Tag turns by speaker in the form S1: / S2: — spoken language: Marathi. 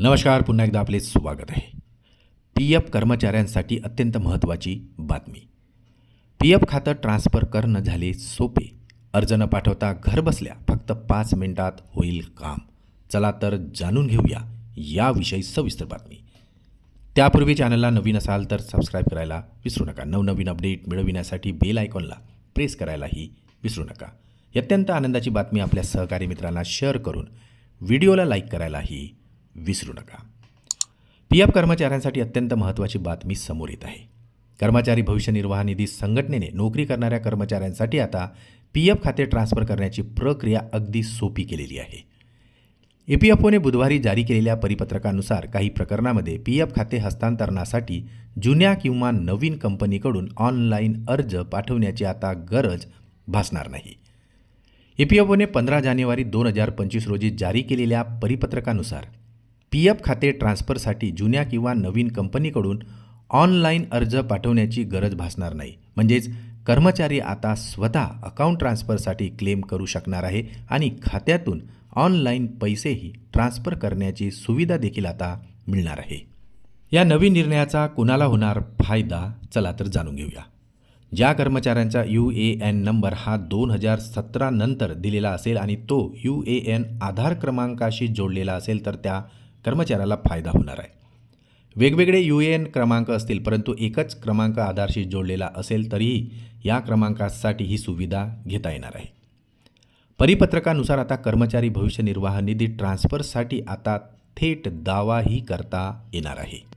S1: नमस्कार पुन्हा एकदा आपले स्वागत आहे. पी एफ कर्मचाऱ्यांसाठी अत्यंत महत्त्वाची बातमी. पी एफ खातं ट्रान्स्फर करणं झाले सोपे. अर्ज न पाठवता घरबसल्या फक्त पाच मिनिटात होईल काम. चला तर जाणून घेऊया याविषयी सविस्तर बातमी. त्यापूर्वी चॅनलला नवीन असाल तर सबस्क्राईब करायला विसरू नका. नवनवीन अपडेट मिळविण्यासाठी बेल आयकॉनला प्रेस करायलाही विसरू नका. अत्यंत आनंदाची बातमी आपल्या सहकारी मित्रांना शेअर करून व्हिडिओला लाईक करायलाही विसरू नका. पी एफ कर्मचाऱ्यांसाठी अत्यंत महत्त्वाची बातमी समोर येत आहे. कर्मचारी भविष्य निर्वाह निधी संघटनेने नोकरी करणाऱ्या कर्मचाऱ्यांसाठी आता पी एफ खाते ट्रान्स्फर करण्याची प्रक्रिया अगदी सोपी केलेली आहे. ए पी एफ ओने बुधवारी जारी केलेल्या परिपत्रकानुसार काही प्रकरणामध्ये पी एफ खाते हस्तांतरणासाठी जुन्या किंवा नवीन कंपनीकडून ऑनलाईन अर्ज पाठवण्याची आता गरज भासणार नाही. ए पी एफ ओने पंधरा जानेवारी दोन हजार पंचवीस रोजी जारी केलेल्या परिपत्रकानुसार पी एफ खाते ट्रान्स्फरसाठी जुन्या किंवा नवीन कंपनीकडून ऑनलाईन अर्ज पाठवण्याची गरज भासणार नाही. म्हणजेच कर्मचारी आता स्वतः अकाउंट ट्रान्स्फरसाठी क्लेम करू शकणार आहे आणि खात्यातून ऑनलाईन पैसेही ट्रान्स्फर करण्याची सुविधा देखील आता मिळणार आहे. या नवीन निर्णयाचा कुणाला होणार फायदा? चला तर जाणून घेऊया. ज्या कर्मचाऱ्यांचा यू ए एन नंबर हा दोन हजार सतरा नंतर दिलेला असेल आणि तो यू ए एन आधार क्रमांकाशी जोडलेला असेल तर त्या कर्मचाऱ्याला फायदा होणार आहे. वेगवेगळे यू ए एन क्रमांक असतील परंतु एकच क्रमांक आधारशी जोडलेला असेल तरीही या क्रमांकासाठी ही सुविधा घेता येणार आहे. परिपत्रकानुसार आता कर्मचारी भविष्य निर्वाह निधी ट्रान्स्फरसाठी आता थेट दावाही करता येणार आहे.